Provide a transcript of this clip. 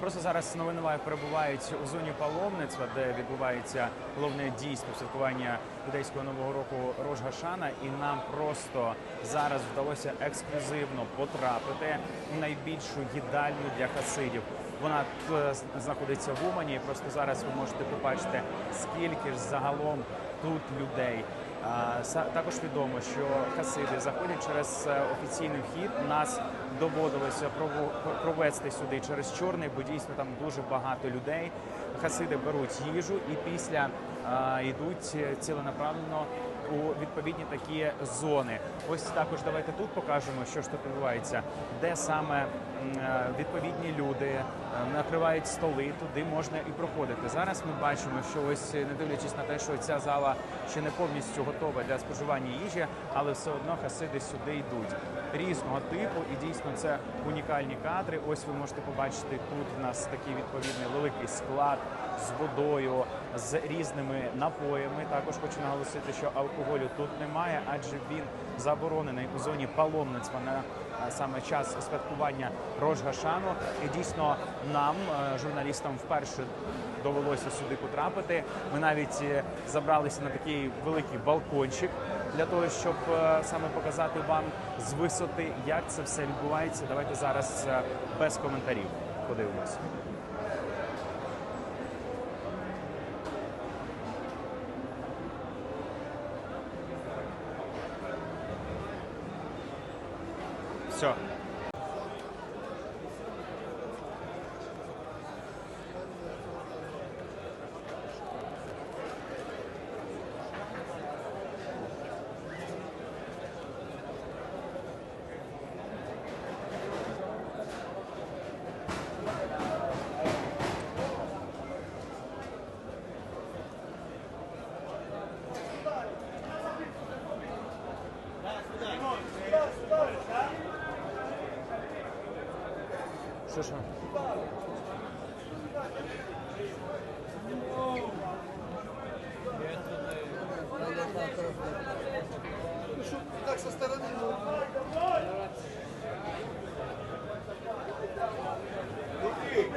Просто зараз новини перебувають у зоні паломництва, де відбувається головне дійство святкування юдейського нового року Рош Гашана. І нам просто зараз вдалося ексклюзивно потрапити в найбільшу їдальню для хасидів. Вона е, знаходиться в Умані. Просто зараз ви можете побачити, скільки ж загалом тут людей. Також відомо, що хасиди заходять через е, офіційний вхід. Нас доводилося провести сюди через чорний, бо дійсно там дуже багато людей. Хасиди беруть їжу і після йдуть е, ціленаправленно у відповідні такі зони. Ось також давайте тут покажемо, що ж тут відбувається, де саме е, відповідні люди накривають столи, туди можна і проходити. Зараз ми бачимо, що ось е, не дивлячись на те, що ця зала ще не повністю готова для споживання їжі, але все одно хасиди сюди йдуть різного типу, і дійсно це унікальні кадри. Ось ви можете побачити тут. У нас такий відповідний великий склад з водою, з різними напоями. Також хочу наголосити, що алкоголю тут немає, адже він заборонений у зоні паломництва на саме час святкування Рожгашану. І дійсно нам, е, журналістам, вперше довелося сюди потрапити. Ми навіть е, забралися на такий великий балкончик для того, щоб е, саме показати вам з висоти, як це все відбувається. Давайте зараз без коментарів подивимося. Все. Що що? Так со стороны. ну. Окей.